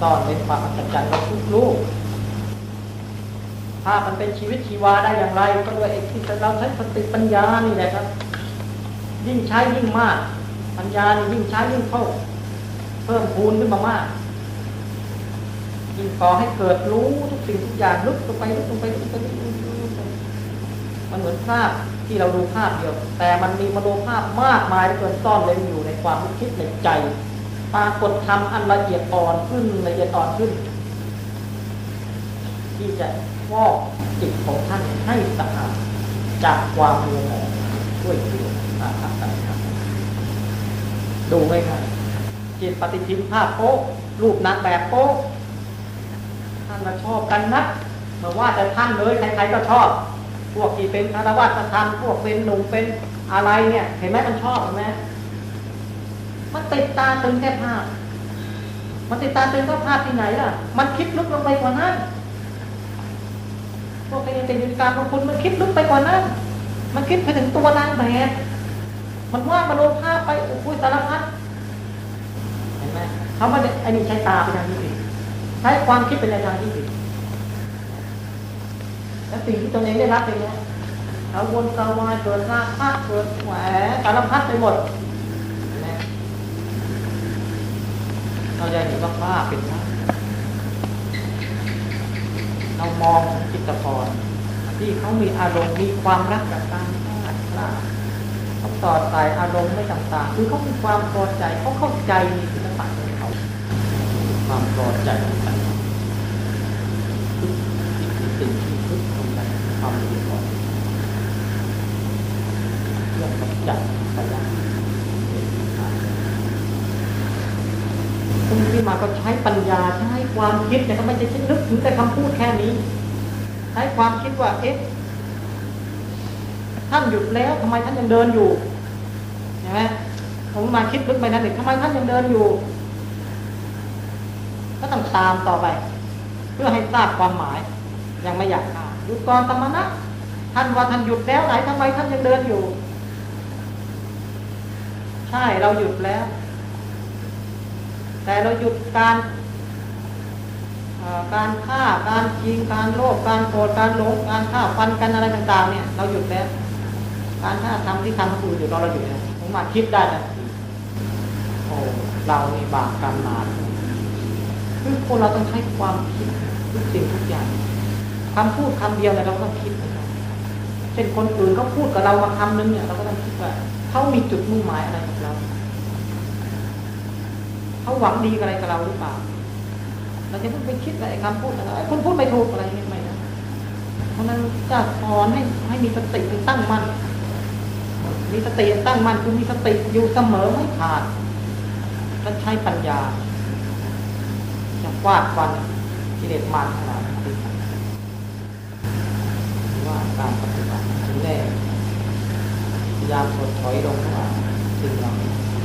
ซ่อนเป็นความอัศจรรย์ของทุกลูก ถ้ามันเป็นชีวิตชีวาได้อย่างไร ก็ด้วยไอ้ที่เราใช้สติปัญญานี่แหละครับ ยิ่งใช้ยิ่งมาก ปัญญานี่ยิ่งใช้ยิ่งเข้าเพิ่มพูนขึ้นมามากยิ่งก่อให้เกิดรู้ทุกสิ่งทุกอย่างลึกลงไปลึกลงไปลึกลงไปลึกลงไปมันเหมือนภาพที่เราดูภาพเดียว แต่มันมีมโนภาพมากมายเหลือเกินซ่อนเร้นอยู่ในความคิดในใจ ปรากฏธรรมอันละเอียดอ่อนขึ้นละเอียดอ่อนขึ้น ที่จะฟอกจิตของท่านให้สะอาดจากความมัวหมองด้วยเรื่องอาภัพต่างๆดูไว้ครับจิตปฏิทินภาพโป๊ะรูปนางแบบโป๊ะท่านมาชอบกันนะเมื่อว่าแต่ท่านเลยใครๆก็ชอบ พวกที่เป็นคารวะธรรมพวกเป็นหนุ่มเป็นอะไรเนี่ย เห็นไหมมันชอบเห็นไหม มันติดตาตึงแค่ภาพ มันติดตาตึงก็ภาพที่ไหนล่ะ มันคิดลึกลงไปกว่านั้นพวกเป็นเป็นการของคุณมันคิดลึกไปกว่านั้น มันคิดไปถึงตัวนางแบบมันว่ามโนภาพไปโอ้โหสารพัดเห็นไหมเขาไม่ได้อ้นี่ใช้ตาไปทางที่ผิดใช้ความคิดเป็นในทางที่ผิดแล้วสิ่งที่ตนเองได้รับไปเนี่ยเอาวนกาวายเกิดราคะเกิดแหวสารพัดไปหมด เราจะเห็นว่าว่าเป็นพระเรามองจิตกรที่เขามีอารมณ์มีความรักกับการฆ่าคลาเขาต่อสายอารมณ์ไม่ต่างๆ คือเขามีความพอใจเขาเข้าใจในศิลปะของเขาความพอใจต่างๆทุกสิ่งที่ทุกคนใดความดีก่อนเรื่องกำจัดไปได้เป็นทาง คุณที่มาก็ใช้ปัญญาใช้ความคิดนี่ยก็ไม่ใช่นึกถึงแต่คำพูดแค่นี้ ใช้ความคิดว่าเอ๊ะท่านหยุดแล้วทำไมท่านยังเดินอยู่ใช่ไหมผมมาคิดลึกไปนั้นเด็กทำไมท่านยังเดินอยู่ ก็ต้องตามต่อไป เพื่อให้ทราบความหมาย ยังไม่อยากอ่านหยุดก่อนธรรมนะท่านว่าท่านหยุดแล้วไหนทำไมท่านยังเดินอยู่ ใช่เราหยุดแล้ว แต่เราหยุดการการฆ่าการยิงการโลภการโกรธการหลงการฆ่าฟันกันอะไรต่างๆเนี่ย เราหยุดแล้ว การฆ่าทำที่ทำคนอื่นอยู่เราเราหยุดแล้วผมมาคิดได้นะโอ้เรานี่บาปกรรมหนาคือคนเราต้องใช้ความคิดทุกสิ่งทุกอย่างคำพูดคำเดียวเนี่ยเราก็ต้องคิดนะครับเช่นคนอื่นเขาพูดกับเรามาคำนึงเนี่ยเราก็ต้องคิดว่าเขามีจุดมุ่งหมายอะไรกับเรา เขาหวังดีกับอะไรกับเราหรือเปล่า เราจะเพิ่งไปคิดอะไรคำพูดอะไรคุณพูดไม่ถูกอะไรนี่ไม่นะเพราะนั้นจะสอนให้ให้มีสติตั้งมั่นมีสติตั้งมั่นคือมีสติอยู่เสมอไม่ขาดและใช้ปัญญาจะฟาดฟันกิเลสมารทั้งหลายว่าการปฏิบัติถึงแน่พยายามถดถอยลงว่าสิ่งเรา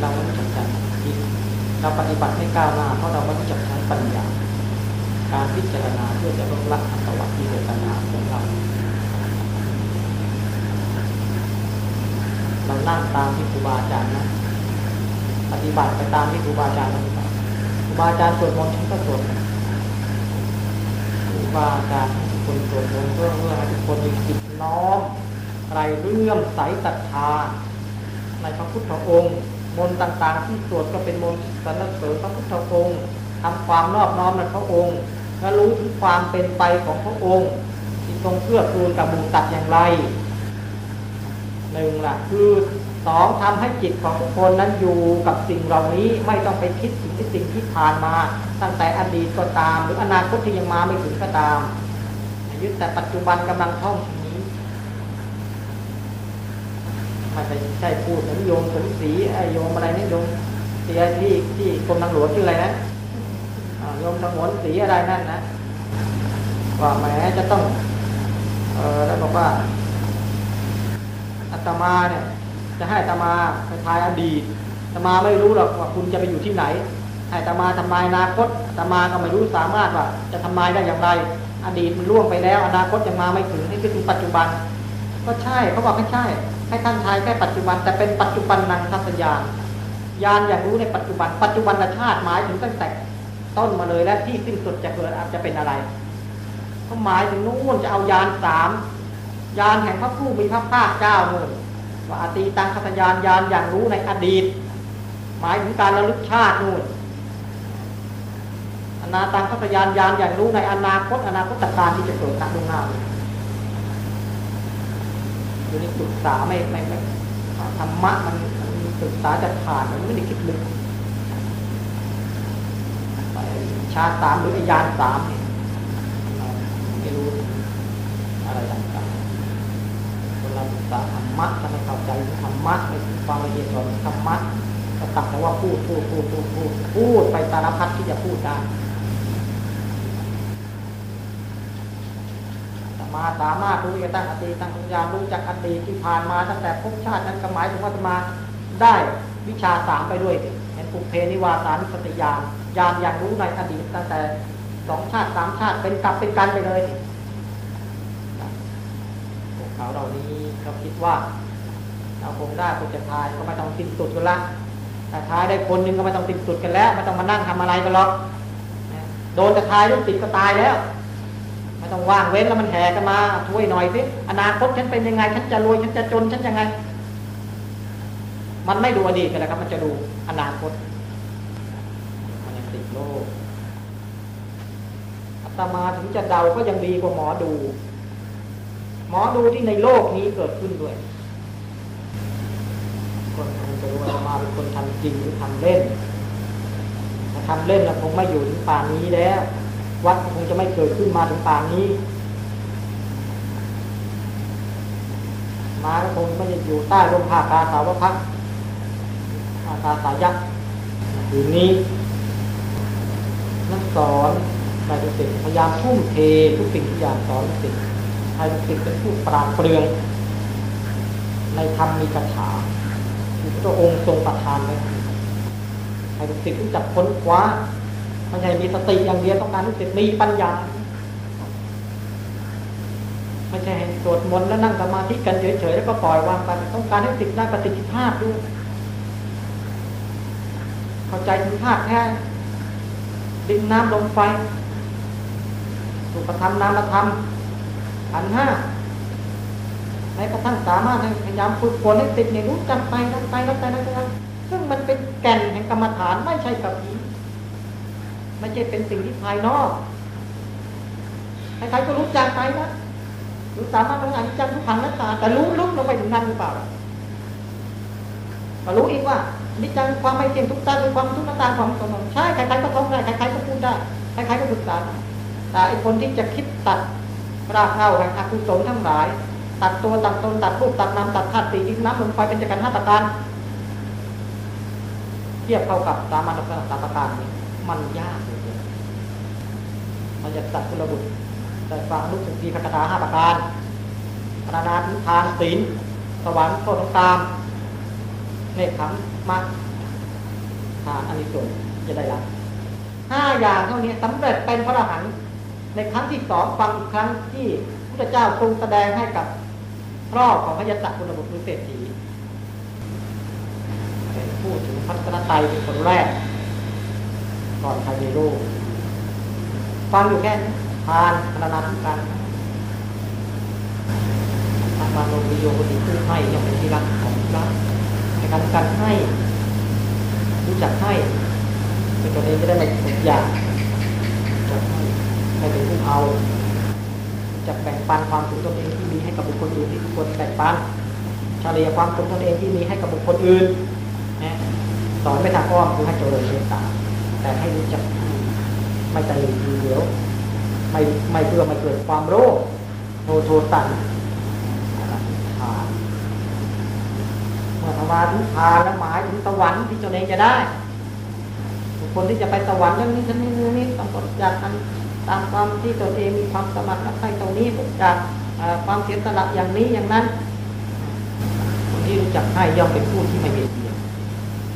เราไม่รู้จักจัดคิด เราปฏิบัติไม่ก้าวหน้าเพราะเราไม่รู้จักใช้ปัญญา การพิจารณาเพื่อจะลดละอัตวัตที่เจตนาของเราเรานั่งตามที่ครูบาอาจารย์นะปฏิบัติไปตามที่ครูบาอาจารย์ปฏิบัติครูบาอาจารย์สวดมนต์ฉันก็สวดครูบาอาจารย์ทุกคนสวดมนต์เพื่อเพื่อให้ทุกคนมีจิตน้อมไรเรื่อมใสศรัทธาในพระพุทธองค์ มนต์ต่างๆ ที่สวดก็เป็นมนต์สรรเสริญพระพุทธองค์ทำความนอบน้อมในพระองค์และรู้ถึงความเป็นไปของพระองค์ที่ทรงเพื่อคูณกับบุญตัดอย่างไรหนึ่งล่ะคือสองทำให้จิตของทุกคนนั้นอยู่กับสิ่งเหล่านี้ไม่ต้องไปคิดถึงที่สิ่งที่ผ่านมา ตั้งแต่อดีตก็ตาม หรืออนาคตที่ยังมาไม่ถึงก็ตามยึดแต่ปัจจุบันกำลังท่อง ทีนี้ไม่ใช่พูดเหมือนโยมสมศรีไอโยมอะไรนี่โยมเสียที่ที่กรมทางหลวงชื่ออะไรนะโยมสงวนศรีอะไรนั่นนะว่าแหมจะต้อง เออแล้วบอกว่าอาตมาเนี่ย จะให้อาตมาไปทายอดีตอาตมาไม่รู้หรอกว่าคุณจะไปอยู่ที่ไหนให้อาตมาทำนายอนาคตอาตมาก็ไม่รู้สามารถว่า จะทำนายได้อย่างไร อดีตมันล่วงไปแล้ว อนาคตยังมาไม่ถึงให้คิดถึงปัจจุบัน ก็ใช่เขาบอกไม่ใช่ ให้ท่านทายแค่ปัจจุบัน แต่เป็นปัจจุบันนังทัศยานยานอย่างรู้ในปัจจุบัน ปัจจุบันชาติหมายถึงตั้งแต่ต้นมาเลยและที่สิ้นสุดจะเกิดอาจจะเป็นอะไรก็หมายถึงนู่นจะเอายานสามยานแห่งพระผู้มีพระภาคเจ้านู่นว่าอตีตังคตยานยานอย่างรู้ในอดีต หมายถึงการระลึกชาตินู่นอนาตังคตยานยานอย่างรู้ในอนาคตอนาคตการที่จะเกิดตามดวงหน้า เลยอยู่ในศึกษาไม่ไม่ไม่ธรรมะมันมันศึกษาจะผ่านมันไม่ได้คิดลึกไปชาติสามหรือไอยานสามเนี่ยไม่รู้อะไรต่างๆคนเราศึกษาธรรมะถ้าไม่เข้าใจธรรมะไม่ฟังละเอียดของธรรมะก็ตักแต่ว่าพูดพูดพูดพูดพูดพูดไปสารพัดที่จะพูดได้แต่ มาสามารถรู้จะตั้งอดีตตั้งปัญญารู้จากอดีตที่ผ่านมาตั้งแต่ภพชาตินั้นก็หมายถึงว่าจะมาได้วิชาสามไปด้วยเห็นปุเพนิวาสานุสติญาณญาณอย่างรู้ในอดีตตั้งแต่สองชาติสามชาติเป็นกลับเป็นกันไปเลยพวกเขาเหล่านี้เขาคิดว่าเราคงได้คงจะทายก็ไม่ต้องสิ้นสุดกันละแต่ทายได้คนหนึ่งก็ไม่ต้องสิ้นสุดกันแล้วไม่ต้องมานั่งทำอะไรกันหรอกโดนจะทายลูกติดก็ตายแล้ว ไม่ต้องว่างเว้นแล้วมันแห่กันมาช่วยหน่อยสิอนาคตฉันเป็นยังไงฉันจะรวยฉันจะจนฉันยังไง มันไม่ดูอดีตกันแล้วครับ มันจะดูอนาคต มันยังติดโลกอาตมาถึงจะเดาก็ยังดีกว่าหมอดู หมอดูที่ในโลกนี้เกิดขึ้นด้วย คนคงจะรู้ว่าอาตมาเป็นคนทำจริงหรือทำเล่นถ้าทำเล่นนะคงไม่อยู่ถึงป่านนี้แล้ว วัดคงจะไม่เกิดขึ้นมาถึงป่านนี้ มาคงไม่ได้อยู่ใต้ร่มผ้ากาสาวพักอาคาสายักษ์อยู่นี้นักสอนนายดุสิตพยายามทุ่มเททุกสิ่งทุกอย่างสอนกศิษย์ให้ลูกศิษย์เป็นผู้ปราดเปรือง ในธรรมมีคาถาที่พระองค์ทรงประทานไว้ให้ลูกศิษย์รู้จักค้นคว้า ไม่ใช่มีสติอย่างเดียวต้องการลูกศิษย์มีปัญญา ไม่ใช่สวดมนต์แล้วนั่งสมาธิกันเฉยๆแล้วก็ปล่อยวางไปต้องการให้ศิษย์ได้ประสิทิภาพด้วยเข้าใจถึงธาตุแท้ดินน้ำลมไฟสุปธรรมนามธรรมขันห้าในกระทั่งสามารถพยายามฝึกฝนให้ติดในรู้จักไปรักไปรักไปรักไปซึ่งมันเป็นแก่นแห่งกรรมฐานไม่ใช่กับผี ไม่ใช่เป็นสิ่งที่ภายนอกใครๆก็รู้จักไปนะรู้สามารถทำงานจังทุกขังนักตาแต่รู้ลึกลงไปถึงนั้นหรือเปล่าก็รู้อีกว่านิจังความไม่เที่ยงทุกตาคือความทุกข์น้าตาของสมองใช่ใครๆก็ท่องได้ใครๆก็พูดได้ใครๆก็ศึกษาได้แต่ไอคนที่จะคิดตัดรากเหง้าแห่งอกุศลทั้งหลาย ตัดตัวตัดตนตัดรูปตัดนามตัดธาตุสี่ดินน้ำลมไฟเป็นจักรห้าตการเทียบเข้ากับสามัญลักษณะตาประการนี้ มันยากเลยมันจะตัดกุลบุตรแต่ฟังลูกสุทีพระคาถาห้าประการปรานาธิทานศีลสวรรค์โทษตามเนคขมมาทานอันนี้ส่วนจะได้รับห้าอย่างเท่านี้สำเร็จเป็นพระอรหันต์ในครั้งที่สองฟังอีกครั้งที่พระเจ้าทรงแสดงให้กับพ่อของพระยศกุลบุตรคือเศรษฐีเป็นผู้ถึงพัฒนไตเป็นคนแรก ก่อนใครในโลกฟังอยู่แค่นี้ทานพนานทุการทานมาโนวิโยคนดีผู้ให้ยังเป็นที่รักของรักในการการให้ รู้จักให้เป็นตัวเองจะได้ไม่ทุกอย่างจะให้ให้เป็นผู้เอาจะแบ่งปันความสุขตนเองที่มีให้กับบุคคลอื่นที่ทุกคนแบ่งปันเฉลี่ยความสุขตนเองที่มีให้กับบุคคลอื่นนะสอนไม่ทางอ้อมคือให้เจริญเมตตา แต่ให้รู้จักไม่ตะลึงเดียว ไม่ไม่เพื่อไม่เกิดความโลภโทโทสันทานเมื่อธรรมาถึงทานแล้วหมายถึงสวรรค์ที่ตนเองจะได้คคลที่จะไปสวรรค์เรื่องนี้ฉันนี้เรื่องนี้ต้องกดจากันตามความที่ตนเองมีความสมัครใครตรงนี้จากความเสียสละอย่างนี้อย่างนั้นคนที่รู้จักให้ย่อมเป็นผู้ที่ไม่เบียดเบีย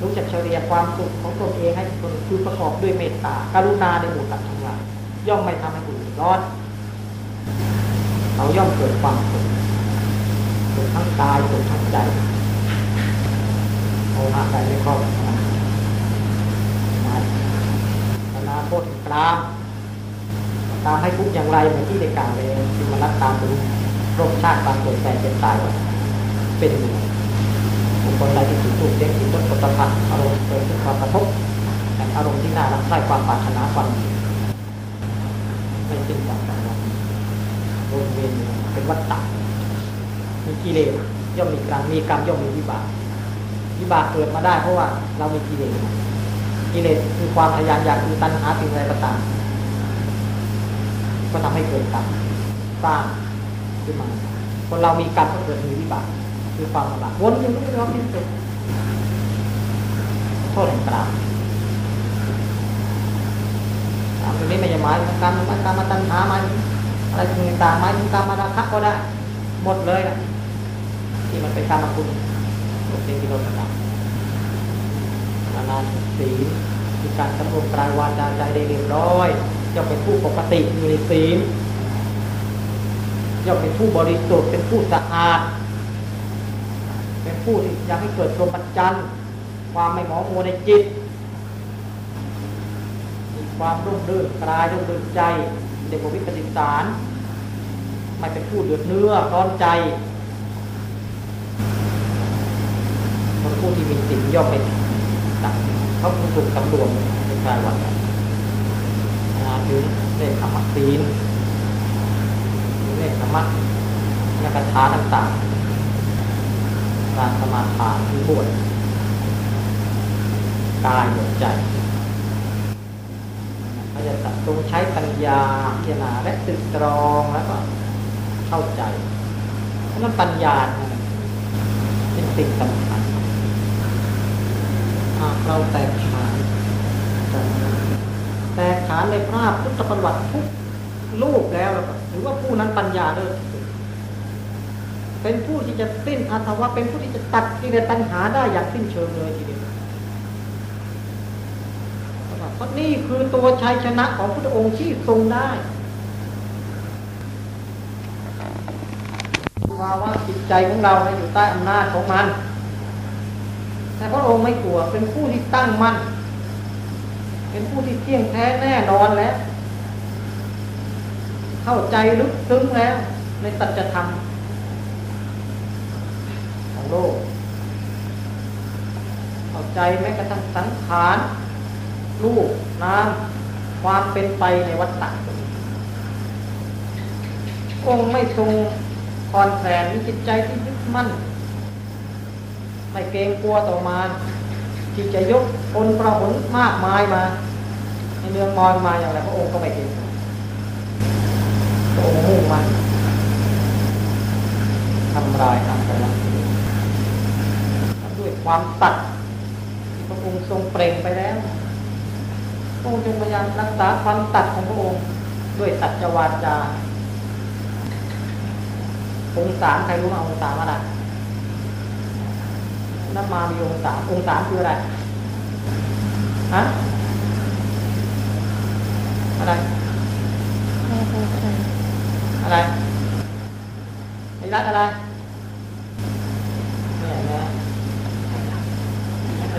รู้จักเฉลี่ยความสุขของตนเองให้คนคือประกอบด้วยเมตตาการุณาในหมู่สัตว์ทั้งหลายย่อมไม่ทำให้ผู้อื่นร้อนเขาย่อมเกิดความสุขสุขทั้งกายสุขทั้งใจโมหะใจไม่ครอบงำนะนาทโทษถึงกลางตามให้ทุกอย่างไรเหมือนที่ได้กล่าวเลยคือมารักตามรู้รคชาติความเกิดแก่เจ็บตายเป็นอยู่ บุคคลใดที่ถูกถูกเลี้ยงที่ต้นปฐพันอารมณ์เกิดขึ้นความกระทบแห่งอารมณ์ที่น่ารักใคร่ความปรารถนาความดีไม่สิ้นจากกันวนเวียนเป็นวัฏฏะมีกิเลสย่อมมีกรรมมีกรรมย่อมมีวิบากวิบากเกิดมาได้เพราะว่าเรามีกิเลสกิเลสคือความทะยานอยากคือตัณหาสิ่งใดก็ตามก็ทำให้เกิดกรรมสร้างขึ้นมาคนเรามีกรรมก็เกิดมีวิบาก คือความลำบากวนอยู่ไม่ยอมสิ้นสุดโทษแห่งกรรมกรรมตรงนี้ไม่ใช่หมายถึงกรรมมันกรรมมาตัณหาหมายถึงอะไรต่างๆหมายถึงกรรมมาราคะก็ได้ หมดเลยนะที่มันเป็นกรรมคุณสิ่งที่เราทำนานาศีลคือการสำรวมกายวาจาใจได้เรียบร้อยย่อมเป็นผู้ปกติอยู่ในศีลย่อมเป็นผู้บริสุทธิ์เป็นผู้สะอาด ผู้ที่อยากให้เกิดพรหมจรรย์ความไม่หมองมัวในจิตมีความรุ่มรื่นกายรุ่มรื่นใจเด็กวิปฏิสารไม่เป็นผู้เดือดเนื้อร้อนใจคนผู้ที่มีศีลย่อมเป็นตักเขาถูกตำรวจในการวันนั้นนะถึงเล่นธรรมศีลเล่นธรรมะนักถาต่างๆ การสมาทานที่บวชกายบวใจเขาจะตัดตรงใช้ปัญญาพิจารณาและตึกตรองแล้วก็เข้าใจ เพราะนั้นปัญญาเป็นสิ่งสำคัญหากเราแตกฉานแตกฉานในภาพพุทธประวัติทุกรูปแล้วแล้วก็ถือว่าผู้นั้นปัญญาเลิศ เป็นผู้ที่จะสิ้นอาสวะเป็นผู้ที่จะตัดกิเลสตัณหาได้อย่างสิ้นเชิงเลยทีเดียวเพราะนี่คือตัวชัยชนะของพระองค์ที่ทรงได้ว่าว่าจิตใจของเราอยู่ใต้อำนาจของมัน แต่พระองค์ไม่กลัว เป็นผู้ที่ตั้งมั่น เป็นผู้ที่เที่ยงแท้แน่นอนแล้ว เข้าใจลึกซึ้งแล้วในตัจธรรม โลก เข้าใจแม้กระทั่งสังขารรูปน้ำความเป็นไปในวัฏฏะองค์ไม่ทรงคอนแคลนมีจิตใจที่ยึดมั่น ไม่เกรงกลัวต่อมาที่จะยกคนประหนมากมายมา ในเมืองมอยมาอย่างไรพระองค์ก็ไม่เกรงพระองค์มุ่งมันทำลายทำไปแล้ว ด้วยความตัดพระองค์ทรงเปล่งไปแล้วพระองค์จงพยายามรักษาความตัดของพระองค์ด้วยตัจวาจาองค์สามใครรู้ไหมองค์สามอะไรน้ำมามีองค์สามองค์สามคืออะไรฮะอะไรอะไรไอ้รักอะไรเนี่ยนะ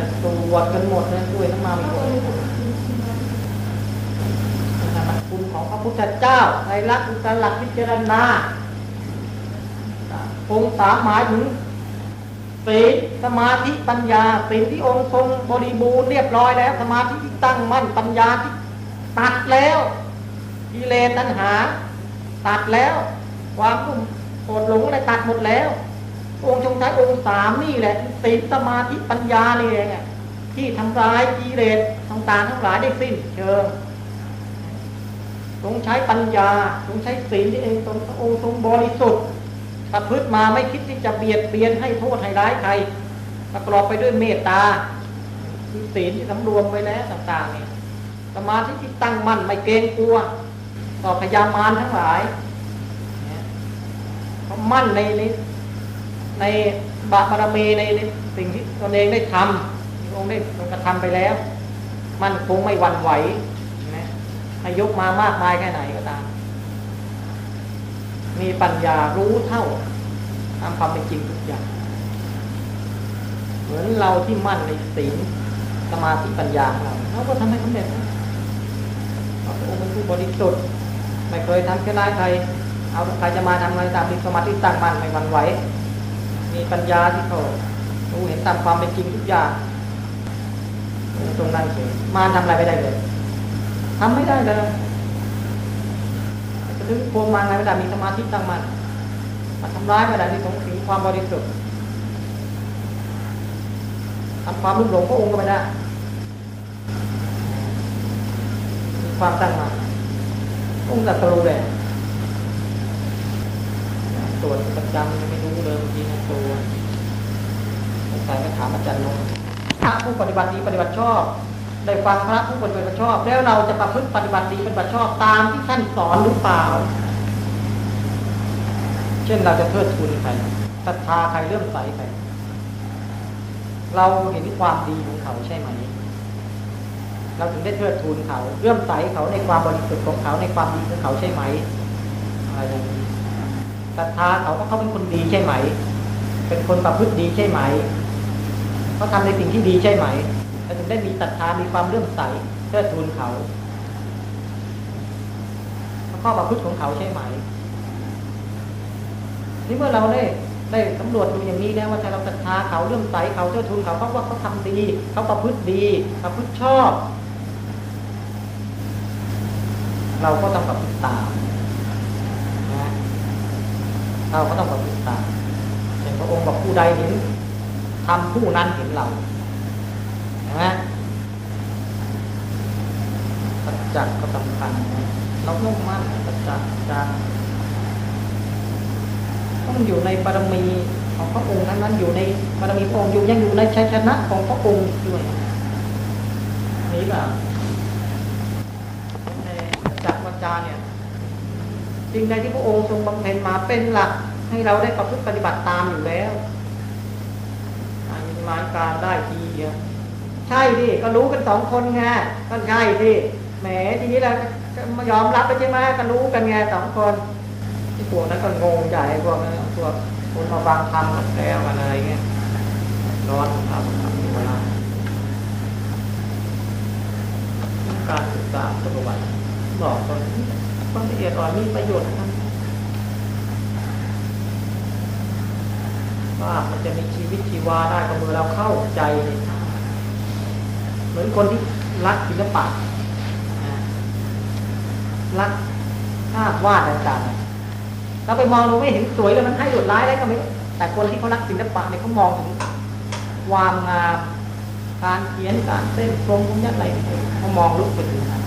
ต่ตรวจกันหมดนะด้วยน้ำมามีองค์นามคุณของพระพุทธเจ้าในรักอุตลักพิจารณาองค์สามหมายถึงศีลสมาธิปัญญาศีลที่องค์ทรงบริบูรณ์เรียบร้อยแล้ว สมาธิที่ตั้งมั่นปัญญาที่ตัดแล้วกิเลสตัณหา ตัดแล้ว ความรุ่มโกรธหลงอะไรตัดหมดแล้ว องค์ทรงใช้องค์สามนี่แหละศีลสมาธิปัญญานี่เองที่ทำลายกิเลสต่างๆทั้งหลายได้สิ้นเชิงทรงใช้ปัญญาทรงใช้ศีลที่เองทรงองค์ทรงบริสุทธิ์ประพฤติมาไม่คิดที่จะเบียดเบียนให้โทษให้ร้ายใครประกอบไปด้วยเมตตามีศีลที่สำรวมไว้แล้วต่างๆนี่สมาธิที่ตั้งมั่นไม่เกรงกลัวต่อพยามารทั้งหลายเขามั่นในใน ในบาปบารมีในในสิ่งที่ตนเองได้ทำองค์ได้กระทำไปแล้ว มันคงไม่หวั่นไหวนะให้ยกมามากมายแค่ไหนก็ตาม มีปัญญารู้เท่าตามความเป็นจริงทุกอย่าง เหมือนเราที่มั่นในศีลสมาธิปัญญาของเราเราก็ทำให้สำเร็จนะพระองค์เป็นผู้บริสุทธิ์ไม่เคยทำแค่ร้ายใครเอาใครจะมาทำอะไรตามมีสมาธิตั้งมั่นไม่หวั่นไหว มีปัญญาที่เขารู้เห็นตามความเป็นจริงทุกอย่างตรงนั้นเองมารทำอะไรไม่ได้เลยทำไม่ได้เลยจะถึงโกงมารอะไรไม่ได้มีสมาธิตั้งมันมาทำร้ายไม่ได้ที่สงสีความบริสุทธิ์ทำความรุ่มหลงพระองค์ก็ไม่ได้มีความตั้งมั่นองค์ตรัสรู้เลย ตรวจประจำไม่รู้เลยเมื่อกี้นะตัวสงสัยไปถามอาจารย์นงพระผู้ปฏิบัติดีปฏิบัติชอบ ได้ฟังพระผู้ปฏิบัติชอบ แล้วเราจะประพฤติปฏิบัติดีปฏิบัติชอบตามที่ท่านสอนหรือเปล่า เช่นเราจะเทิดทูนใครศรัทธาใครเลื่อมใสใครเราเห็นความดีของเขาใช่ไหม เราถึงได้เทิดทูนเขาเลื่อมใสเขาในความบริสุทธิ์ของเขาในความดีของเขาใช่ไหมอะไรอย่างนี้ ศรัทธาเขาก็เขาเป็นคนดีใช่ไหม เป็นคนประพฤติดีใช่ไหมเขาทำในสิ่งที่ดีใช่ไหมเราถึงได้มีศรัทธามีความเลื่อมใสเทิดทูนเขาข้อประพฤติของเขาใช่ไหมนี่เมื่อเราได้ได้สำรวจดูอย่างนี้แล้วว่าถ้าเราศรัทธาเขาเลื่อมใสเขาเทิดทูนเขาเพราะว่าเขาทำดี เขาประพฤติดีประพฤติชอบ เราก็ต้องประพฤติตาม เราก็ต้องประพฤติตามเห็นพระองค์บอกผู้ใดเห็นทำผู้นั้นเห็นเราเห็นไหมสัจจะก็สำคัญนะเราต้องมั่นสัจจะจะต้องอยู่ในบารมีของพระองค์นั้นนั้นอยู่ในบารมีพระองค์อยู่ยังอยู่ในชัยชนะของพระองค์ด้วยนี่แบบในจักรวจาเนี่ย สิ่งใดที่พระองค์ทรงบำเพ็ญมาเป็นหลักให้เราได้ประพฤติปฏิบัติตามอยู่แล้วอันนี้มายการได้ทีเดียวใช่ดิก็รู้กันสองคนไงก็ใช่ดิแหมทีนี้เราก็มายอมรับไปใช่ไหมก็รู้กันไงสองคนที่พวกนั้นก็งงใหญ่พวกนั้นพวกคนมาฟังธรรมกับแกกันอะไรเงี้ยร้อนครับเวลาการศึกษาประวัติบอกตอน ความละเอียดอ่อนมีประโยชน์ทั้งนั้นว่ามันจะมีชีวิตชีวาได้ก็เมื่อเราเข้าใจเหมือนคนที่รักศิลปะรักภาพวาดต่างๆเราไปมองเราไม่เห็นสวยแล้วมันให้หลุดร้ายได้ก็ไม่แต่คนที่เขารักศิลปะเนี่ยเขามองถึงความงามการเขียนการเส้นตรงพวกนี้อะไรเขามองลุกไปถึงนั้น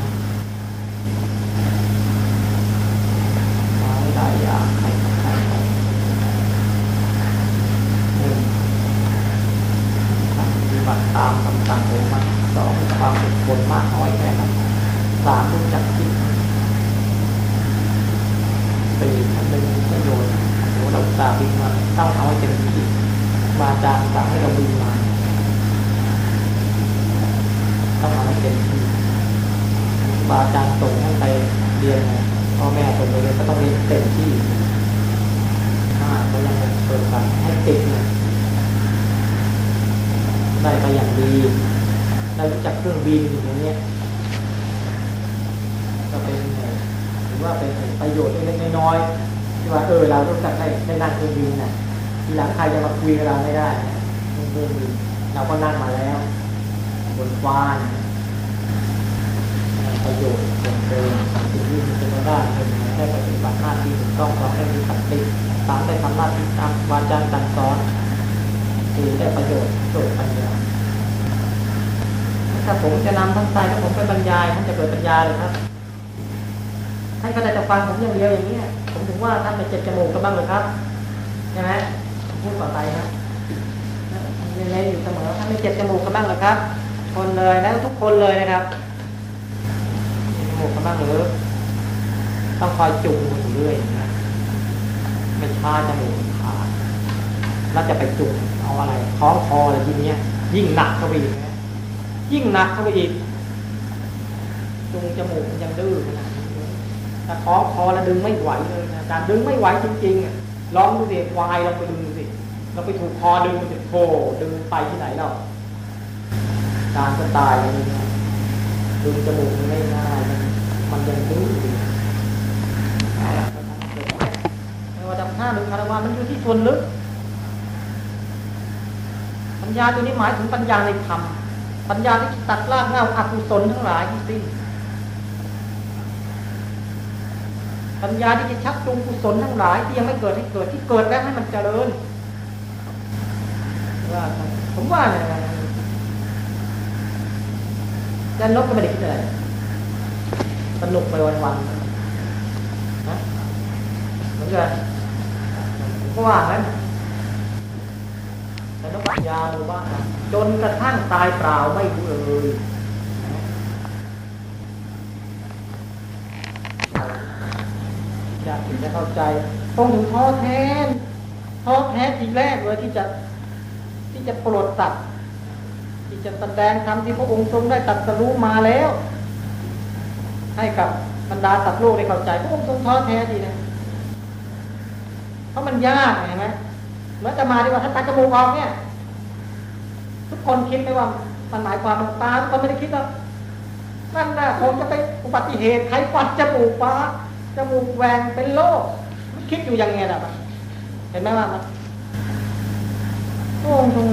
หลายอย่าใครใครหนึ่งปฏิบัติตามคำสั่งของมันสองความอดทนมากน้อยแค่ไหนสามรู้จักคิดสี่อันหนึ่งประโยชน์โอ้เราตาบินมาต้องเอาให้เต็มที่มาจางสั่งให้เราบินมาต้องเอาให้เต็มที่บาจารย์ส่งให้ไปเรียนนะ พ่อแม่ส่งไปเรียนก็ต้องเรียนเต็มที่ถ้าก็ยังเปิดกันให้ติดนี่ยได้ไปอย่างดีได้รู้จักเครื่องบินอย่างเงี้ยก็เป็นถือว่าเป็นประโยชน์เล็กๆน้อยๆที่ว่าเออเรารู้จักได้ได้นั่งเครื่องบินนะทีหลังใครจะมาคุยกับเราไม่ได้นะเครื่องบินเราก็นั่งมาแล้ว บนฟ้านประโยชน์ส่วนเกินสิ่ง ที่มันจะได้หนึ่งได้ปฏิบัติหน้าที่ถูกต้องสองได้มีสติสามได้ทำหน้าที่ตามวาจาสั่งสอนสี่ได้ประโยชน์เกิดปัญญาถ้าผมจะนำท่านไปถ้าผมไปบรรยายท่านจะเกิดปัญญาเลยครับท่านก็ได้แต่ฟังผมอย่างเดียวอย่างนี้ผมถึงว่าท่านไปเจ็บจมูกกันบ้างเลยครับใช่ไหมพูดต่อไปนะยังไงอยู่เสมอท่านไม่เจ็บจมูกกันบ้างเหรอครับ คนเลยนะทุกคนเลยนะครับเจ็บจมูกกันบ้างหรือ ต้องคอยจุงอยู่เรื่อยนะไม่ช้าจะมูกขาดแล้วจะไปจุงเอาอะไรคล้องคอเลยทีเนี้ย ยิ่งหนักเข้าไปอีกนะยิ่งหนักเข้าไปอีกจุงจมูกมันยังดื้อขนาดนี้แต่คล้องคอแล้วดึงไม่ไหวเลยนะการดึงไม่ไหวจริงๆอะลองดูสิวายลองไปดึงดูสิเราไปถูกคอดึงมันจะโผล่ดึงไปที่ไหนเราการก็ตายอย่างนี้นะดึงจมูกมันไม่ง่ายมันยังรู้อ เอาล่ะไม่ว่าดำห้าหรือคารวะมันอยู่ที่ส่วนลึก ปัญญาตัวนี้หมายถึงปัญญาในธรรม ปัญญาที่ตัดรากเหง้าอกุศลทั้งหลายที่สิ้น ปัญญาที่จะชักจูงกุศลทั้งหลายที่ยังไม่เกิดให้เกิดที่เกิดแล้วให้มันเจริญว่าผมว่าเนี่ยอาจันกก็ไม่ได้คิดอะไรสนุกไปวันๆนะ เหมือนกันผมก็ว่างั้นแต่นกปัญญาหรือว่าจนกระทั่งตายเปล่าไม่รู้เลยอยากถึงจะเข้าใจต้องถึงท้อแท้ท้อแท้ทีแรกเลยที่จะที่จะโปรดตัดที่จะแสดงธรรมที่พระองค์ทรงได้ตรัสรู้มาแล้ว ให้กับบรรดาสัตว์โลกได้เข้าใจพระองค์ทรงท้อแท้ดีนะ เพราะมันยากเห็นไหมเหมื่อนจะมาดีกว่าถ้าตัดจมูกออกเนี่ย ทุกคนคิดไหมว่ามันหมายความันตาทุกคนไม่ได้คิดว่านั่นนะคงจะไปอุบัติเหตุใครฟันจมูกฟ้าจมูกแหวงเป็นโรคคิดอยู่อย่างไงล่ะมันเห็นไหมว่ามันโอ้คง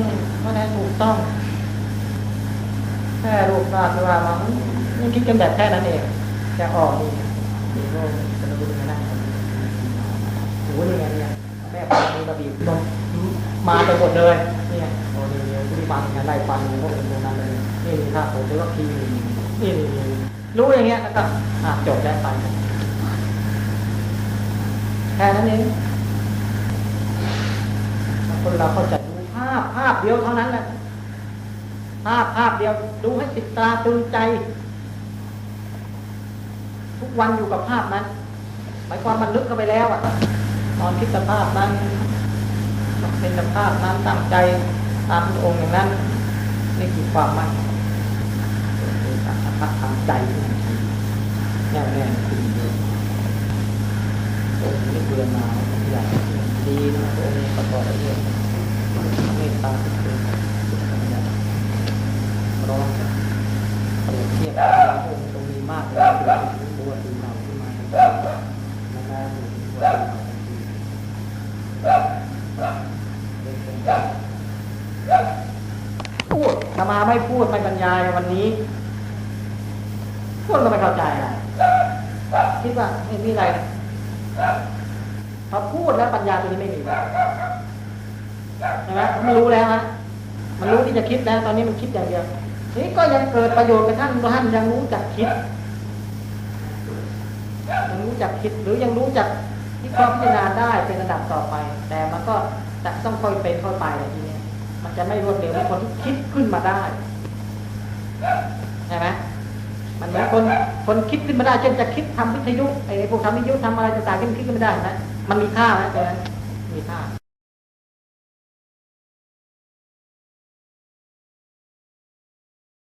ม่ได้ถูกต้องแค่รูปร่างที่ว่ามันยังคิดกันแบบแค่นั้นเองจะออกนี่ดีโลกจะรู้ยังไงนะโอ้โห นี่ไงเนี่ยแม่ปานมีระบีบตรงมาไปหมดเลยเนี่ยโอ้นี่เนี่ยผู้ที่มาเป็นไงไล่ฟันพวกเป็นตรงนั้นเลยนี่นี่ถ้าผมจะว่าคีนี่นี่นี่รู้อย่างเงี้ยแล้วก็อะจบได้ไปแค่นั้นเองคนเราเข้าใจดูภาพภาพเดียวเท่านั้นแหละภาพภาพเดียวดูให้ติดตาตึงใจ ทุกวันอยู่กับภาพนั้นหมายความมันลึกเข้าไปแล้วอะ ตอนคิดสภาพนั้นเป็นสภาพนั้นตั้งใจตามพระองค์อย่างนั้นนี่คือความมั่นคือการพักทางใจแน่วแน่คือโอ้โหนี่เบื่อหน่าอย่างดีนะพระองค์ประกอบด้วยเมตตาสุดเป็นร้อนเปรียบเทียบพระองค์ทรงมีมากเลยคือบัวตีเราขึ้นมาทันทีแล้วก็บัวตีเราทันทีพูดธรร มาไม่พูดไม่บรรยายในวันนี้พูดก็ไม่เข้าใจอะคิดว่าไม่มีอะไรพอพูดแล้วปัญญาตัวนี้ไม่มีใช่ไหมมันรู้แล้วฮะมันรู้ที่จะคิดแล้ว ตอนนี้มันคิดอย่างเดียวนี่ก็ยังเกิดประโยชน์กับท่านท่านยังรู้จักคิดยังรู้จักคิดหรือยังรู้จักที่ความพิจารณาได้เป็นระดับต่อไป แต่มันก็จะต้องค่อยเป็นค่อยไปอะไรทีนี้ มันจะไม่รวดเร็วเหมือนคนที่คิดขึ้นมาได้ใช่ไหมมันเหมือนคนคนคิดขึ้นมาได้ เช่นจะคิดทำวิทยุไอ้พวกทำวิทยุทำอะไรต่างๆที่มันคิดขึ้นมาได้นะมันมีค่าไหมตรงนั้นมีค่า